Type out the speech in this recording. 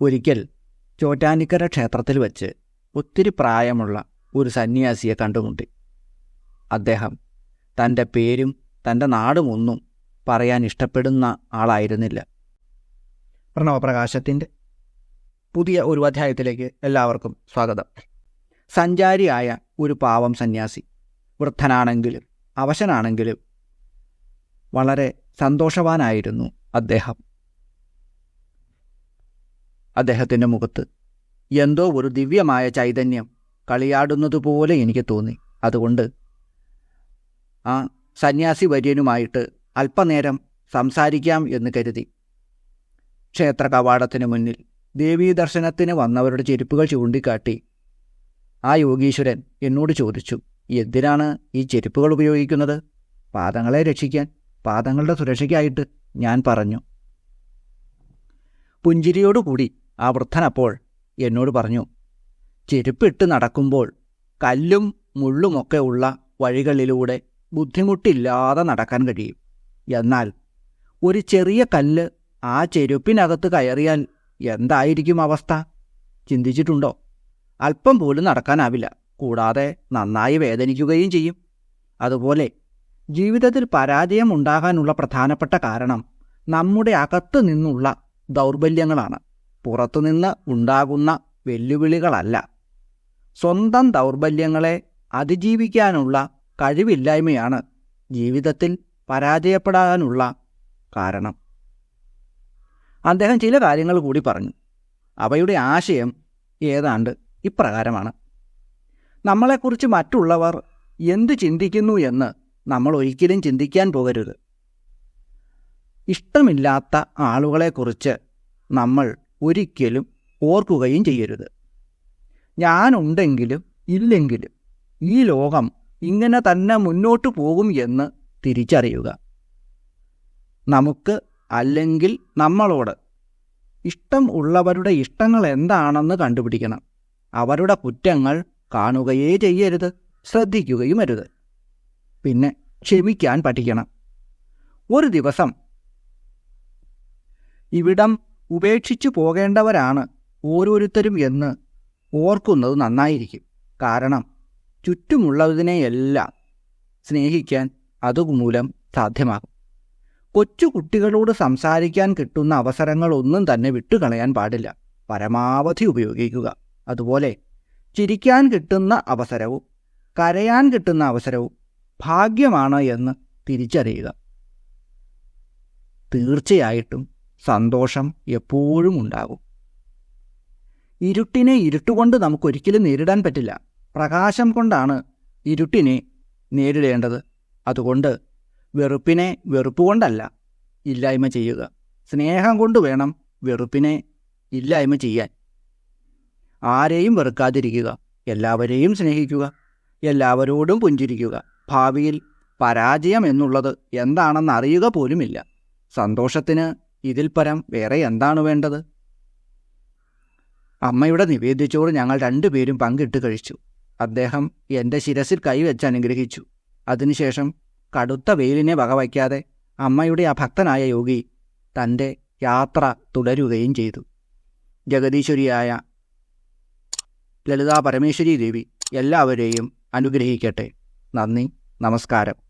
ഒരിക്കൽ ചോറ്റാനിക്കര ക്ഷേത്രത്തിൽ വച്ച് ഒത്തിരി പ്രായമുള്ള ഒരു സന്യാസിയെ കണ്ടുമുട്ടി. അദ്ദേഹം തന്റെ പേരും തന്റെ നാടും ഒന്നും പറയാൻ ഇഷ്ടപ്പെടുന്ന ആളായിരുന്നില്ല. പ്രണവപ്രകാശത്തിന്റെ പുതിയ ഒരു അധ്യായത്തിലേക്ക് എല്ലാവർക്കും സ്വാഗതം. സഞ്ചാരിയായ ഒരു പാവം സന്യാസി വൃദ്ധനാണെങ്കിലും അവശനാണെങ്കിലും വളരെ സന്തോഷവാനായിരുന്നു അദ്ദേഹം. അദ്ദേഹത്തിന്റെ മുഖത്ത്. എന്തോ ഒരു ദിവ്യമായ ചൈതന്യം കളിയാടുന്നതുപോലെ എനിക്ക് തോന്നി. അതുകൊണ്ട് ആ സന്യാസി വര്യനുമായിട്ട് അല്പനേരം സംസാരിക്കാം എന്ന് കരുതി. ക്ഷേത്ര കവാടത്തിന് മുന്നിൽ ദേവീ ദർശനത്തിന് വന്നവരുടെ ചെരുപ്പുകൾ ചൂണ്ടിക്കാട്ടി ആ യോഗീശ്വരൻ എന്നോട് ചോദിച്ചു എന്തിനാണ് ഈ ചെരുപ്പുകൾ ഉപയോഗിക്കുന്നത്? പാദങ്ങളെ രക്ഷിക്കാൻ പാദങ്ങളുടെ സുരക്ഷയ്ക്കായിട്ട് ഞാൻ പറഞ്ഞു. പുഞ്ചിരിയോടുകൂടി ആ വൃദ്ധനപ്പോൾ എന്നോട് പറഞ്ഞു ചെരുപ്പിട്ട് നടക്കുമ്പോൾ കല്ലും മുള്ളുമൊക്കെ ഉള്ള വഴികളിലൂടെ ബുദ്ധിമുട്ടില്ലാതെ നടക്കാൻ കഴിയും. എന്നാൽ ഒരു ചെറിയ കല്ല് ആ ചെരുപ്പിനകത്ത് കയറിയാൽ എന്തായിരിക്കും അവസ്ഥ? ചിന്തിച്ചിട്ടുണ്ടോ? അല്പം പോലും നടക്കാനാവില്ല. കൂടാതെ നന്നായി വേദനിക്കുകയും ചെയ്യും. അതുപോലെ ജീവിതത്തിൽ പരാജയം ഉണ്ടാകാനുള്ള പ്രധാനപ്പെട്ട കാരണം നമ്മുടെ അകത്തു നിന്നുള്ള ദൗർബല്യങ്ങളാണ്. പുറത്തുനിന്ന് ഉണ്ടാകുന്ന വെല്ലുവിളികളല്ല. സ്വന്തം ദൗർബല്യങ്ങളെ അതിജീവിക്കാനുള്ള കഴിവില്ലായ്മയാണ് ജീവിതത്തിൽ പരാജയപ്പെടാനുള്ള കാരണം. അദ്ദേഹം ചില കാര്യങ്ങൾ കൂടി പറഞ്ഞു. അവയുടെ ആശയം ഏതാണ്ട് ഇപ്രകാരമാണ്. നമ്മളെക്കുറിച്ച് മറ്റുള്ളവർ എന്തു ചിന്തിക്കുന്നു എന്ന് നമ്മൾ ഒരിക്കലും ചിന്തിക്കാൻ പോകരുത്. ഇഷ്ടമില്ലാത്ത ആളുകളെക്കുറിച്ച് നമ്മൾ ഒരിക്കലും ഓർക്കുകയും ചെയ്യരുത്. ഞാനുണ്ടെങ്കിലും ഇല്ലെങ്കിലും ഈ ലോകം ഇങ്ങനെ തന്നെ മുന്നോട്ട് പോകും എന്ന് തിരിച്ചറിയുക. നമുക്ക് അല്ലെങ്കിൽ നമ്മളോട് ഇഷ്ടം ഉള്ളവരുടെ ഇഷ്ടങ്ങൾ എന്താണെന്ന് കണ്ടുപിടിക്കണം. അവരുടെ കുറ്റങ്ങൾ കാണുകയേ ചെയ്യരുത്. ശ്രദ്ധിക്കുകയും അരുത്. പിന്നെ ക്ഷമിക്കാൻ പഠിക്കണം. ഒരു ദിവസം ഇവിടം ഉപേക്ഷിച്ചു പോകേണ്ടവരാണ് ഓരോരുത്തരും എന്ന് ഓർക്കുന്നത് നന്നായിരിക്കും. കാരണം ചുറ്റുമുള്ളതിനെയെല്ലാം സ്നേഹിക്കാൻ അതുമൂലം സാധ്യമാകും. കൊച്ചുകുട്ടികളോട് സംസാരിക്കാൻ കിട്ടുന്ന അവസരങ്ങളൊന്നും തന്നെ വിട്ടുകളയാൻ പാടില്ല. പരമാവധി ഉപയോഗിക്കുക. അതുപോലെ ചിരിക്കാൻ കിട്ടുന്ന അവസരവും കരയാൻ കിട്ടുന്ന അവസരവും ഭാഗ്യമാണ് എന്ന് തിരിച്ചറിയുക. തീർച്ചയായിട്ടും സന്തോഷം എപ്പോഴും ഉണ്ടാകും. ഇരുട്ടിനെ ഇരുട്ടുകൊണ്ട് നമുക്കൊരിക്കലും നേരിടാൻ പറ്റില്ല. പ്രകാശം കൊണ്ടാണ് ഇരുട്ടിനെ നേരിടേണ്ടത്. അതുകൊണ്ട് വെറുപ്പിനെ വെറുപ്പുകൊണ്ടല്ല ഇല്ലായ്മ ചെയ്യുക. സ്നേഹം കൊണ്ട് വേണം വെറുപ്പിനെ ഇല്ലായ്മ ചെയ്യാൻ. ആരെയും വെറുക്കാതിരിക്കുക. എല്ലാവരെയും സ്നേഹിക്കുക. എല്ലാവരോടും പുഞ്ചിരിക്കുക. ഭാവിയിൽ പരാജയം എന്നുള്ളത് എന്താണെന്ന് അറിയുക പോലുമില്ല. സന്തോഷത്തിന് ഇതിൽ പരം വേറെ എന്താണ് വേണ്ടത്? അമ്മയുടെ നിവേദിച്ചോട് ഞങ്ങൾ രണ്ടുപേരും പങ്കിട്ട് കഴിച്ചു. അദ്ദേഹം എന്റെ ശിരസിൽ കൈവച്ച് അനുഗ്രഹിച്ചു. അതിനുശേഷം കടുത്ത വെയിലിനെ വകവയ്ക്കാതെ അമ്മയുടെ ആ ഭക്തനായ യോഗി തന്റെ യാത്ര തുടരുകയും ചെയ്തു. ജഗദീശ്വരിയായ ലളിതാ പരമേശ്വരി ദേവി എല്ലാവരെയും അനുഗ്രഹിക്കട്ടെ. നന്ദി നമസ്കാരം.